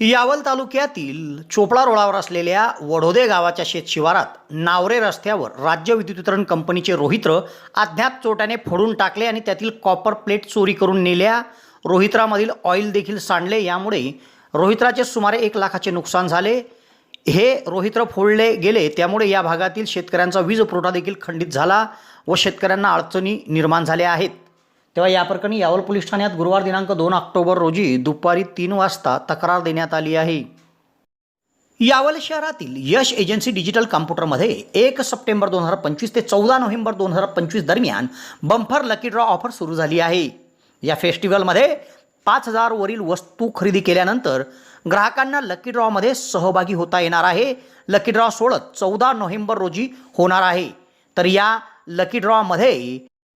यावल तालुक्यातील चोपडा रोडावर असलेल्या वडोदे गावाच्या शेत शिवारात नावरे रस्त्यावर राज्य विद्युत वितरण कंपनीचे रोहित्र अज्ञात चोट्याने फोडून टाकले आणि त्यातील कॉपर प्लेट चोरी करून नेल्या. रोहित्रामधील ऑइल देखील सांडले. यामुळे रोहित्राचे सुमारे एक लाखाचे नुकसान झाले. हे रोहित्र फोडले गेले. त्यामुळे या भागातील शेतकऱ्यांचा वीज पुरवठा देखील खंडित झाला व शेतकऱ्यांना अडचणी निर्माण झाल्या आहेत. तेव्हा या प्रकरणी यावल पोलीस ठाण्यात गुरुवार दिनांक दोन ऑक्टोबर रोजी दुपारी तीन वाजता तक्रार देण्यात आली आहे. यावल शहरातील यश एजन्सी डिजिटल कॉम्प्युटरमध्ये एक सप्टेंबर दोन हजार पंचवीस ते चौदा नोव्हेंबर दोन हजार पंचवीस दरम्यान बंफर लकी ड्रॉ ऑफर सुरू झाली आहे. या फेस्टिवलमध्ये पाच हजारवरील वस्तू खरेदी केल्यानंतर ग्राहकांना लकी ड्रॉमध्ये सहभागी होता येणार आहे. लकी ड्रॉ सोळत चौदा नोव्हेंबर रोजी होणार आहे. तर या लकी ड्रॉमध्ये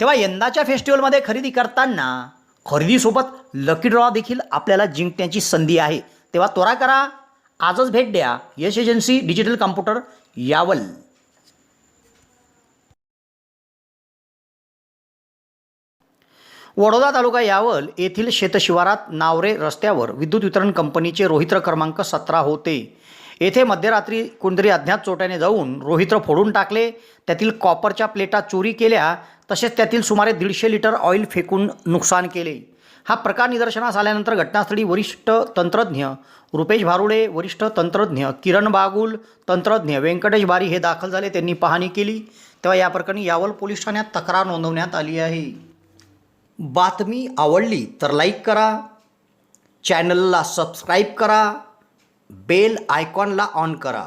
तेव्हा यंदाच्या फेस्टिवलमध्ये खरेदी करताना खरेदीसोबत लकी ड्रॉ देखील आपल्याला जिंकण्याची संधी आहे. तेव्हा त्वरा करा आजच भेट द्या. Yash agency digital computer Yawal. Vadoda taluka Yawal येथील शेतशिवारात नावरे रस्त्यावर विद्युत वितरण कंपनीचे रोहित्र क्रमांक सतरा होते. येथे मध्यरात्री कोणतरी अज्ञात चोट्याने जाऊन रोहित्र फोडून टाकले. त्यातील कॉपरच्या प्लेटा चोरी केल्या. तसेच त्यातील सुमारे दीडशे लिटर ऑइल फेकून नुकसान केले. हा प्रकार निदर्शनास आल्यानंतर घटनास्थळी वरिष्ठ तंत्रज्ञ रुपेश भारुडे वरिष्ठ तंत्रज्ञ किरण बागुल तंत्रज्ञ व्यंकटेश बारी हे दाखल झाले. त्यांनी पाहणी केली. तेव्हा या प्रकरणी यावल पोलीस ठाण्यात तक्रार नोंदवण्यात आली आहे. बातमी आवडली तर लाईक करा. चॅनलला सबस्क्राईब करा. बेल आयकॉनला ऑन करा.